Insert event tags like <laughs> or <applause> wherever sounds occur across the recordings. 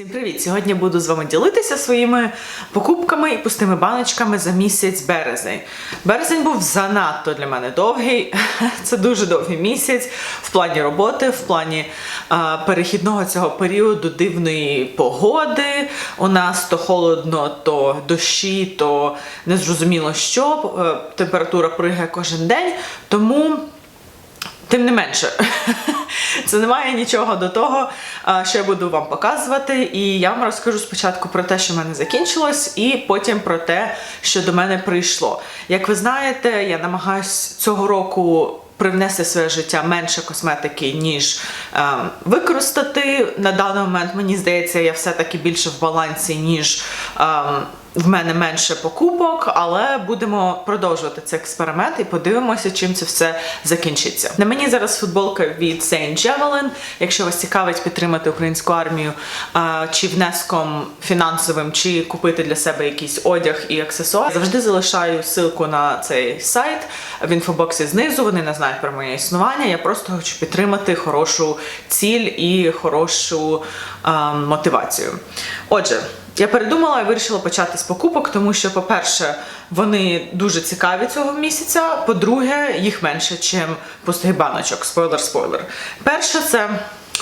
Всім привіт! Сьогодні буду з вами ділитися своїми покупками і пустими баночками за місяць березень. Березень був занадто для мене довгий. <laughs> Це дуже довгий місяць в плані роботи, в плані а, перехідного цього періоду дивної погоди. У нас то холодно, то дощі, то незрозуміло що. Е, Температура пригає кожен день. Тому. Тим не менше, <laughs> це не має нічого до того, що я буду вам показувати. І я вам розкажу спочатку про те, що в мене закінчилось, і потім про те, що до мене прийшло. Як ви знаєте, я намагаюся цього року. Привнести своє життя менше косметики, ніж е, використати. На даний момент мені здається, я все-таки більше в балансі, ніж е, в мене менше покупок, але будемо продовжувати цей експеримент і подивимося, чим це все закінчиться. На мені зараз футболка від Saint Javelin. Якщо вас цікавить підтримати українську армію а, чи внеском фінансовим, чи купити для себе якийсь одяг і аксесуар, завжди залишаю ссылку на цей сайт в інфобоксі знизу. Вони не знають про моє існування. Я просто хочу підтримати хорошу ціль і хорошу а, мотивацію. Отже. Я передумала і вирішила почати з покупок, тому що, по-перше, вони дуже цікаві цього місяця. По-друге, їх менше, ніж пустих баночок. Спойлер-спойлер. Перше, це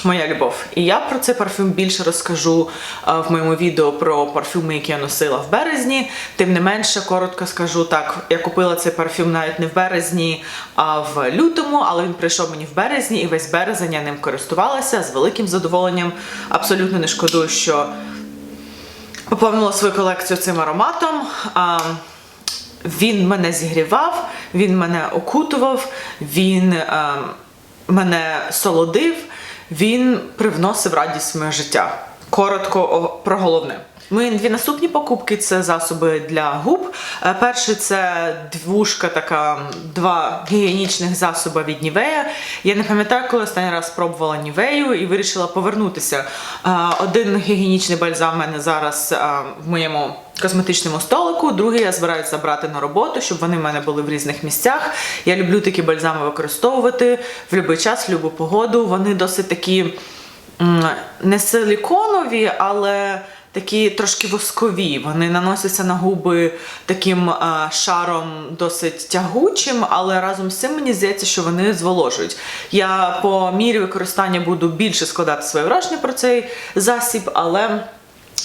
моя любов. І я про цей парфюм більше розкажу а, в моєму відео про парфюми, які я носила в березні. Тим не менше, коротко скажу так: я купила цей парфюм навіть не в березні, а в лютому, але він прийшов мені в березні, і весь березень я ним користувалася з великим задоволенням. Абсолютно не шкодую, що поповнила свою колекцію цим ароматом. Він мене зігрівав, він мене окутував, він мене солодив, він привносив радість в моє життя. Коротко про головне. Мої дві наступні покупки це засоби для губ. Е, Перший це двушка, така два гігієнічних засоби від Нівея. Я не пам'ятаю, коли останній раз спробувала Нівею і вирішила повернутися. Е, Один гігієнічний бальзам в мене зараз е, в моєму косметичному столику, другий я збираюся забрати на роботу, щоб вони в мене були в різних місцях. Я люблю такі бальзами використовувати в будь-який час, в будь-яку погоду. Вони досить такі не силіконові, але такі трошки воскові. Вони наносяться на губи таким а, шаром досить тягучим, але разом з цим мені здається, що вони зволожують. Я по мірі використання буду більше складати своє враження про цей засіб, але.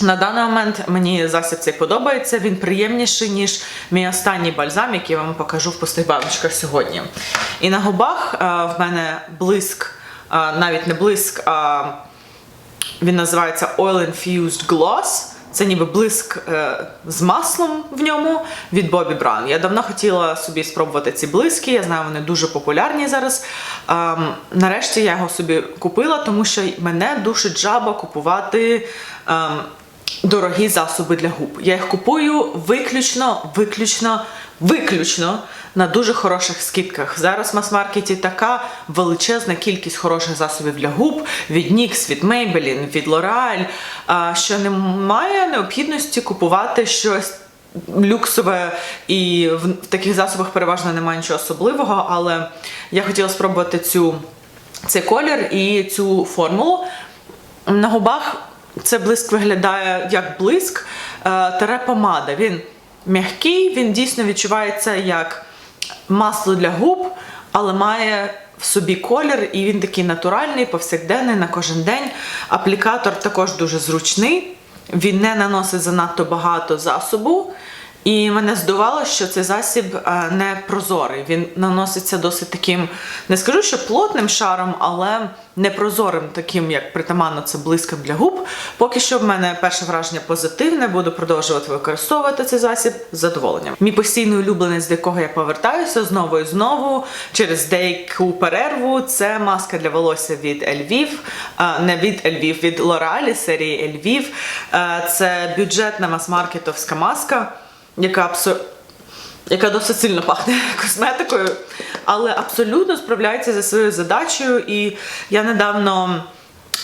На даний момент мені засіб цей подобається. Він приємніший, ніж мій останній бальзам, який я вам покажу в пустих баночках сьогодні. І на губах е, в мене блиск, е, навіть не блиск, а він називається Oil Infused Gloss. Це ніби блиск е, з маслом в ньому від Bobbi Brown. Я давно хотіла собі спробувати ці блиски. Я знаю, вони дуже популярні зараз. Ем, нарешті я його собі купила, тому що мене душить жаба купувати. Ем, Дорогі засоби для губ. Я їх купую виключно, виключно, виключно на дуже хороших скидках. Зараз в мас-маркеті така величезна кількість хороших засобів для губ від NYX, від Maybelline, від L'Oreal, що немає необхідності купувати щось люксове і в таких засобах переважно немає нічого особливого, але я хотіла спробувати цю, цей колір і цю формулу. На губах це блиск виглядає як блиск е, тере помада. Він м'який, він дійсно відчувається як масло для губ, але має в собі колір, і він такий натуральний, повсякденний на кожен день. Аплікатор також дуже зручний, він не наносить занадто багато засобу. І мене здивувало, що цей засіб е, не прозорий. Він наноситься досить таким, не скажу, що плотним шаром, але не прозорим, таким, як притаманно це блиском для губ. Поки що в мене перше враження позитивне, буду продовжувати використовувати цей засіб з задоволенням. Мій постійний улюбленець, до якого я повертаюся знову і знову через деяку перерву. Це маска для волосся від Elviv, е, не від Elviv, від L'Oreal серії Elviv. Е, Це бюджетна мас-маркетовська маска яка абсо... яка досить сильно пахне <laughs> косметикою, але абсолютно справляється зі своєю задачею. І я недавно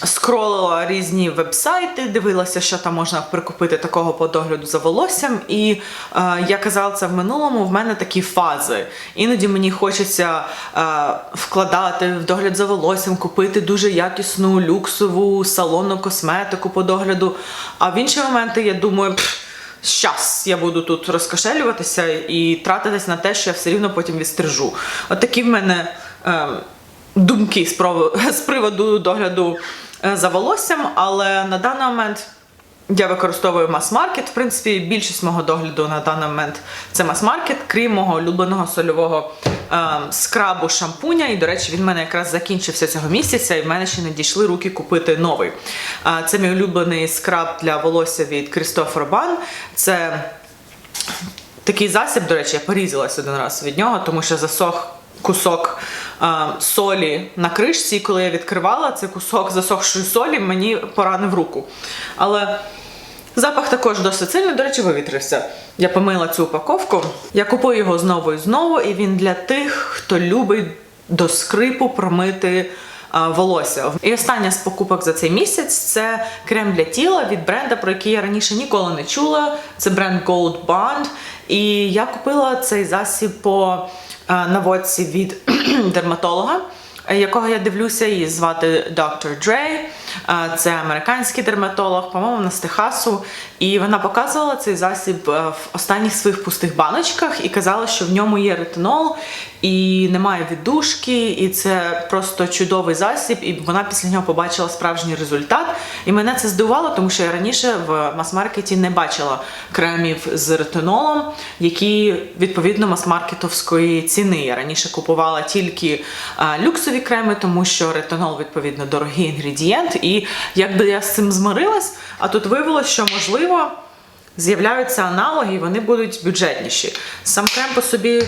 скролила різні вебсайти, дивилася, що там можна прикупити такого по догляду за волоссям. І е, я казала це в минулому, в мене такі фази. Іноді мені хочеться е, вкладати в догляд за волоссям, купити дуже якісну люксову салонну косметику по догляду. А в інші моменти я думаю, «Пф, Щас я буду тут розкошелюватися і тратитись на те, що я все рівно потім відстрижу. От такі в мене е, думки з, <laughs> з приводу догляду е, за волоссям, але на даний момент я використовую мас-маркет. В принципі, більшість мого догляду на даний момент це мас-маркет, крім мого улюбленого сольового е, скрабу шампуня. І, до речі, він в мене якраз закінчився цього місяця, і в мене ще не дійшли руки купити новий. Е, це мій улюблений скраб для волосся від Christopher Ban. Це Такий засіб, до речі, я порізалась один раз від нього, тому що засох кусок солі на кришці, і коли я відкривала цей кусок засохшої солі, мені поранив руку. Але запах також досить сильний, до речі, вивітрився. Я помила цю упаковку. Я купую його знову і знову, і він для тих, хто любить до скрипу промити волосся. І остання з покупок за цей місяць це крем для тіла від бренда, про який я раніше ніколи не чула. Це бренд Gold Bond. І я купила цей засіб по наводці від <clears throat> дерматолога. Якого я дивлюся, її звати Доктор Дрей. Це американський дерматолог, по-моєму, вона Техасу. І вона показувала цей засіб е, в останніх своїх пустих баночках і казала, що в ньому є ретинол і немає віддушки, і це просто чудовий засіб. І вона після нього побачила справжній результат. І мене це здивувало, тому що я раніше в мас-маркеті не бачила кремів з ретинолом, які відповідно мас-маркетовської ціни. Я раніше купувала тільки а, люксові креми, тому що ретинол відповідно дорогий інгредієнт. І якби я з цим змирилась, а тут виявилось, що можливо з'являються аналоги, і вони будуть бюджетніші. Сам крем по собі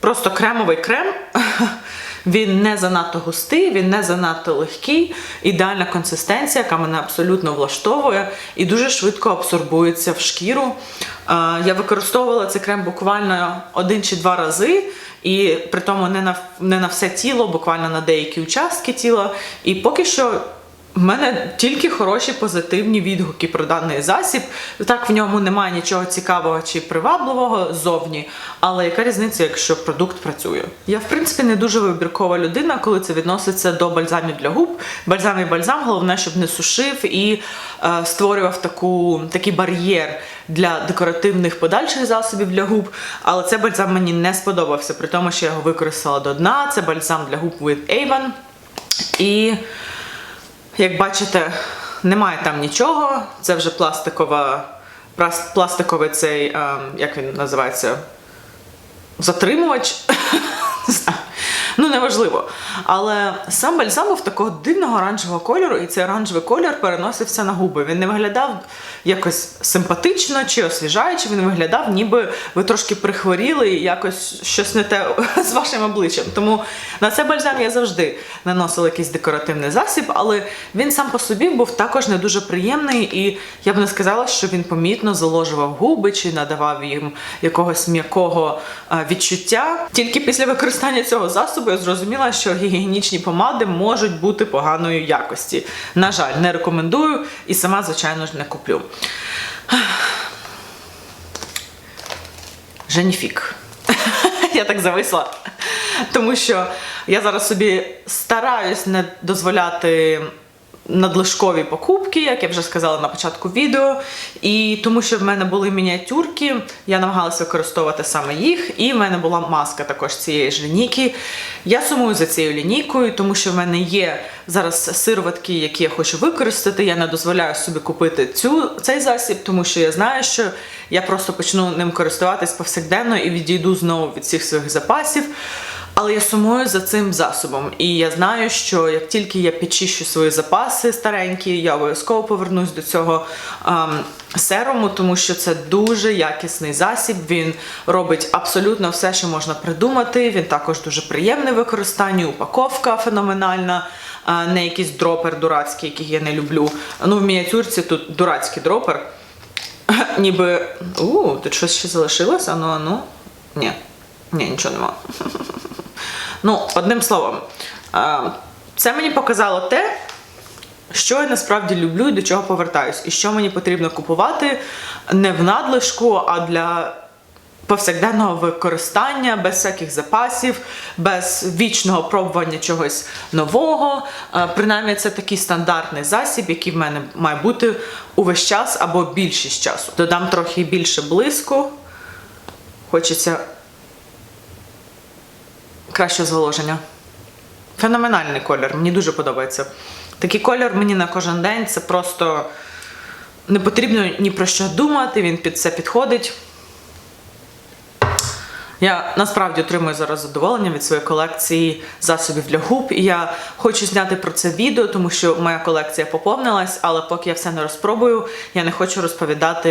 просто кремовий крем. Він не занадто густий, він не занадто легкий, ідеальна консистенція, яка мене абсолютно влаштовує і дуже швидко абсорбується в шкіру. Е, Я використовувала цей крем буквально один чи два рази, і при тому не на, не на все тіло, буквально на деякі участки тіла. І поки що в мене тільки хороші позитивні відгуки про даний засіб. Так, в ньому немає нічого цікавого чи привабливого ззовні, але яка різниця, якщо продукт працює? Я, в принципі, не дуже вибіркова людина, коли це відноситься до бальзамів для губ. Бальзам і бальзам, головне, щоб не сушив і е, створював таку, такий бар'єр для декоративних подальших засобів для губ. Але цей бальзам мені не сподобався, при тому, що я його використала до дна. Це бальзам для губ від Avon. І як бачите, немає там нічого. Це вже пластикова, пласт- пластиковий цей, ем, як він називається? Затримувач. <laughs> Ну, неважливо. Але сам бальзам був такого дивного оранжевого кольору, і цей оранжевий колір переносився на губи. Він не виглядав якось симпатично чи освіжаючи, він виглядав, ніби ви трошки прихворіли і якось щось не те <laughs> з вашим обличчям. Тому на цей бальзам я завжди наносила якийсь декоративний засіб, але він сам по собі був також не дуже приємний, і я б не сказала, що він помітно заложував губи чи надавав їм якогось м'якого відчуття. Тільки після використання цього засобу я зрозуміла, що гігієнічні помади можуть бути поганої якості. На жаль, не рекомендую і сама, звичайно ж, не куплю. Женіфік. <laughs> Я так зависла. Тому що я зараз собі стараюсь не дозволяти надлишкові покупки, як я вже сказала на початку відео. І тому що в мене були мініатюрки, я намагалася використовувати саме їх, і в мене була маска також цієї ж лінійки. Я сумую за цією лінійкою, тому що в мене є зараз сироватки, які я хочу використати. Я не дозволяю собі купити цю, цей засіб, тому що я знаю, що я просто почну ним користуватись повсякденно і відійду знову від всіх своїх запасів. Але я сумую за цим засобом, і я знаю, що як тільки я підчищу свої запаси старенькі, я обов'язково повернусь до цього ем, серуму, тому що це дуже якісний засіб. Він робить абсолютно все, що можна придумати. Він також дуже приємний в використанні, упаковка феноменальна. а Не якийсь дропер дурацький, який я не люблю. Ну, в мініатюрці тут дурацький дропер. <laughs> Ніби. У, тут щось ще залишилось? Ану, ану. Ні. Ні, нічого нема. <laughs> Ну, одним словом, е, це мені показало те, що я насправді люблю і до чого повертаюсь, і що мені потрібно купувати не в надлишку, а для повсякденного використання, без всяких запасів, без вічного пробування чогось нового. Е, Принаймні, це такий стандартний засіб, який в мене має бути увесь час або більшість часу. Додам трохи більше блиску. Хочеться краще зволоження. Феноменальний колір, мені дуже подобається. Такий колір мені на кожен день це просто не потрібно ні про що думати, він під це підходить. Я насправді отримую зараз задоволення від своєї колекції засобів для губ. І я хочу зняти про це відео, тому що моя колекція поповнилась, але поки я все не розпробую, я не хочу розповідати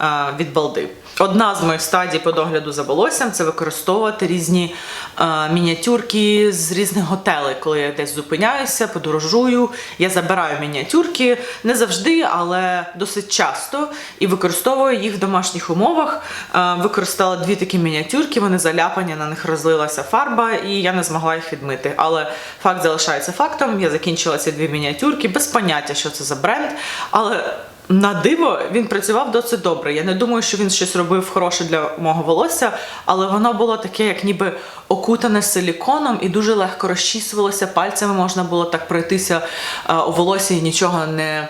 е, від балди. Одна з моїх стадій по догляду за волоссям це використовувати різні е, мініатюрки з різних готелей. Коли я десь зупиняюся, подорожую, я забираю мініатюрки не завжди, але досить часто і використовую їх в домашніх умовах. Е, використала дві такі мініатюрки, вони заляпані, на них розлилася фарба, і я не змогла їх відмити. Але факт залишається фактом. Я закінчила ці дві мініатюрки без поняття, що це за бренд. Але на диво він працював досить добре. Я не думаю, що він щось робив хороше для мого волосся, але воно було таке, як ніби окутане силіконом і дуже легко розчісувалося. Пальцями можна було так пройтися е, у волосі і нічого не.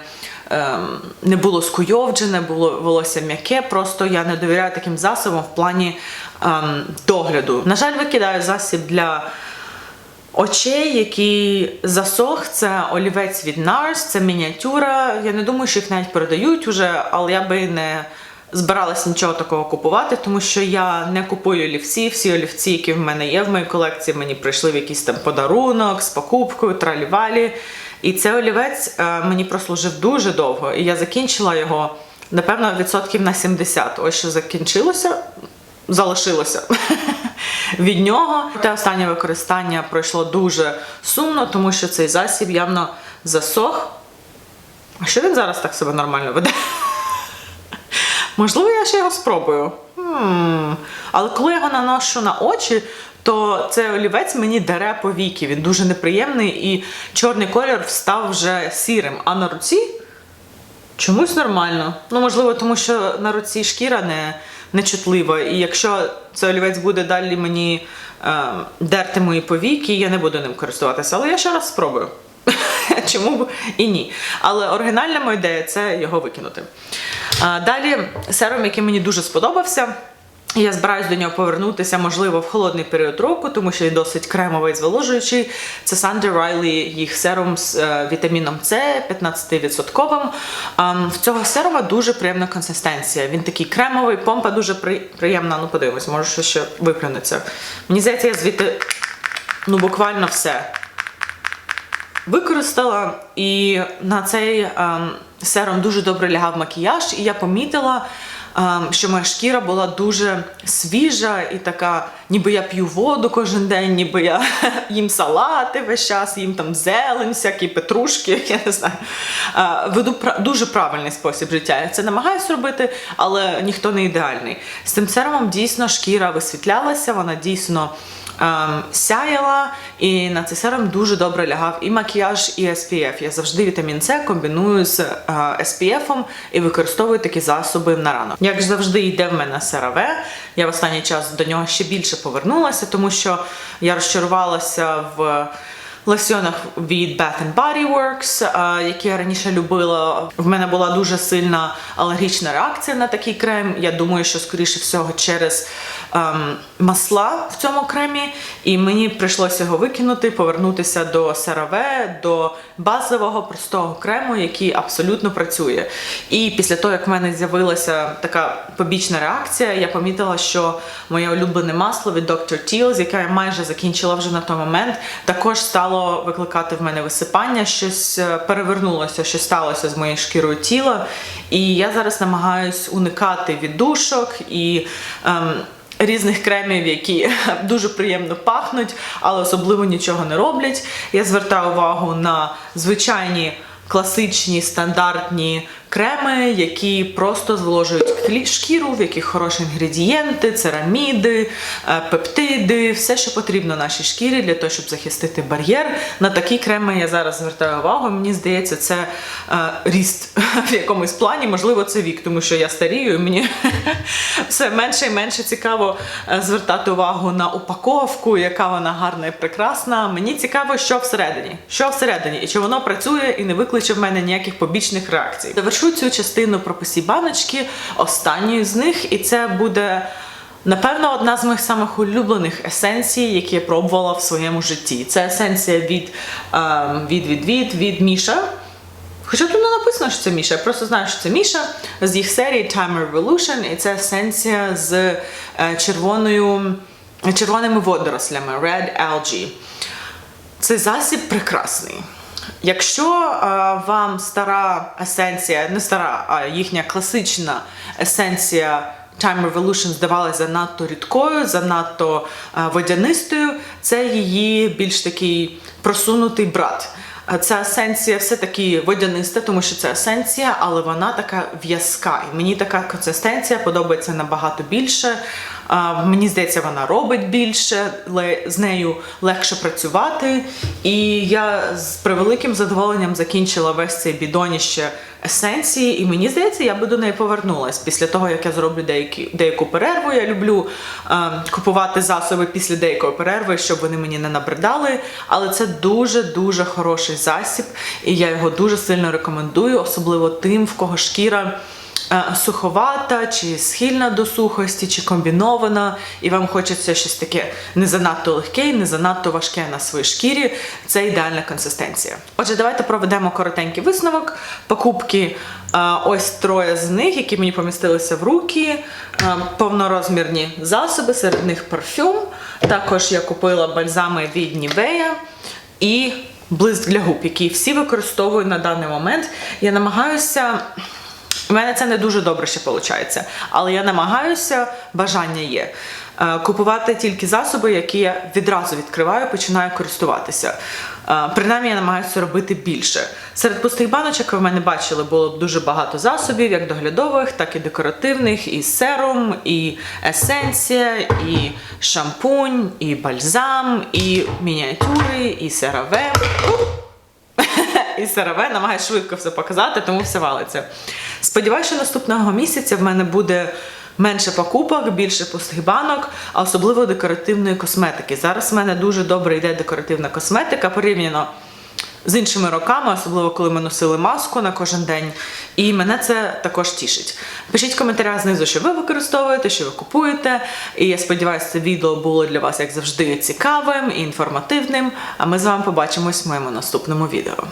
ем, Не було скуйовджене, було волосся м'яке. Просто я не довіряю таким засобам в плані ем, догляду. На жаль, викидаю засіб для очей, який засох, це олівець від NARS, це мініатюра. Я не думаю, що їх навіть передають уже, але я би не збиралась нічого такого купувати, тому що я не купую олівці. Всі олівці, які в мене є в моїй колекції, мені прийшли в якийсь там подарунок з покупкою, тралівалі. І цей олівець е, мені прослужив дуже довго, і я закінчила його. Напевно, відсотків на 70. Ось що закінчилося, залишилося <laughs> від нього. Те останнє використання пройшло дуже сумно, тому що цей засіб явно засох. А що він зараз так себе нормально веде? <laughs> Можливо, я ще його спробую. Хм. Але коли я його наношу на очі, то цей олівець мені дере по віки. Він дуже неприємний і чорний колір встав вже сірим. А на руці чомусь нормально. Ну, можливо, тому що на руці шкіра не, не чутлива. І якщо цей олівець буде далі мені е, дерти мої повіки, я не буду ним користуватися. Але я ще раз спробую. <laughs> Чому б і ні. Але оригінальна моя ідея це його викинути. А, далі серум, який мені дуже сподобався. І Я збираюсь до нього повернутися, можливо, в холодний період року, тому що він досить кремовий зволожуючий. Це Sandy Riley, їх серум з е, вітаміном С 15%. А, в цього серума дуже приємна консистенція. Він такий кремовий, помпа дуже при- приємна. Ну, подивимось, може, ще виплюнеться. Мені здається, я звідти ну, буквально все використала, і на цей ем, серум дуже добре лягав макіяж, і я помітила, ем, що моя шкіра була дуже свіжа і така, ніби я п'ю воду кожен день, ніби я <laughs> їм салати весь час, їм там зелень, всякі петрушки, <laughs> я не знаю. Е, веду дуже правильний спосіб життя. Я це намагаюся робити, але ніхто не ідеальний. З цим серумом дійсно шкіра висвітлялася, вона дійсно ем, сяяла, і на цей серум дуже добре лягав і макіяж, і SPF. Я завжди вітамін С комбіную з е, SPF і використовую такі засоби на ранок. Як завжди йде в мене CeraVe, я в останній час до нього ще більше повернулася, тому що я розчарувалася в. Лосьонах від Bath Body Works, е, які я раніше любила. В мене була дуже сильна алергічна реакція на такий крем. Я думаю, що скоріше всього через ем, масла в цьому кремі. І мені прийшлося його викинути, повернутися до CeraVe, до базового простого крему, який абсолютно працює. І після того, як в мене з'явилася така побічна реакція, я помітила, що моє улюблене масло від Dr. Teals, яке я майже закінчила вже на той момент, також стало викликати в мене висипання, щось е, перевернулося, що сталося з моєю шкірою тіла. І я зараз намагаюсь уникати віддушок і. Ем, Різних кремів, які <laughs> дуже приємно пахнуть, але особливо нічого не роблять. Я звертаю увагу на звичайні класичні стандартні креми, які просто зволожують шкіру, в яких хороші інгредієнти, цераміди, е, пептиди, все, що потрібно нашій шкірі для того, щоб захистити бар'єр. На такі креми я зараз звертаю увагу. Мені здається, це е, ріст <laughs> в якомусь плані. Можливо, це вік, тому що я старію, і мені <laughs> все менше і менше цікаво е, звертати увагу на упаковку, яка вона гарна і прекрасна. Мені цікаво, що всередині, що всередині, і чи воно працює і не викличе в мене ніяких побічних реакцій. Завершу цю частину про посій баночки останньою з них, і це буде. Напевно, одна з моїх самих улюблених есенцій, які я пробувала в своєму житті. Це есенція від, ем, від, від, від, від Міша. Хоча тут не написано, що це Міша, я просто знаю, що це Міша з їх серії Time Revolution, і це есенція з е, червоною, червоними водорослями Red Algae. Цей засіб прекрасний. Якщо вам стара есенція, не стара, а їхня класична есенція Time Revolution здавалася занадто рідкою, занадто водянистою, це її більш такий просунутий брат. Ця есенція все-таки водяниста, тому що це есенція, але вона така в'язка. І мені така консистенція подобається набагато більше. Мені здається, вона робить більше, з нею легше працювати. І я з превеликим задоволенням закінчила весь цей бідоніще есенції, і мені здається, я би до неї повернулась після того, як я зроблю деякі, деяку перерву. Я люблю е, купувати засоби після деякої перерви, щоб вони мені не набридали. Але це дуже дуже хороший засіб, і я його дуже сильно рекомендую, особливо тим, в кого шкіра. Е, Суховата, чи схильна до сухості, чи комбінована, і вам хочеться щось таке не занадто легке, і не занадто важке на своїй шкірі. Це ідеальна консистенція. Отже, давайте проведемо коротенький висновок. Покупки е, ось троє з них, які мені помістилися в руки. Е, Повнорозмірні засоби, серед них парфюм. Також я купила бальзами від Нівея і блиск для губ, які всі використовую на даний момент. Я намагаюся. У мене це не дуже добре ще виходить, але я намагаюся, бажання є. е, Купувати тільки засоби, які я відразу відкриваю, починаю користуватися. Е, Принаймні я намагаюся робити більше. Серед пустих баночок ви в мене бачили, було дуже багато засобів, як доглядових, так і декоративних, і серум, і есенція, і шампунь, і бальзам, і мініатюри, і сераве. <laughs> і СРВ намагаюся швидко все показати, тому все валиться. Сподіваюся, що наступного місяця в мене буде менше покупок, більше пустих а особливо декоративної косметики. Зараз в мене дуже добре йде декоративна косметика порівняно. З іншими роками, особливо коли ми носили маску на кожен день, і мене це також тішить. Пишіть в коментарях знизу, що ви використовуєте, що ви купуєте. І я сподіваюся, це відео було для вас, як завжди, цікавим і інформативним. А ми з вами побачимось в моєму наступному відео.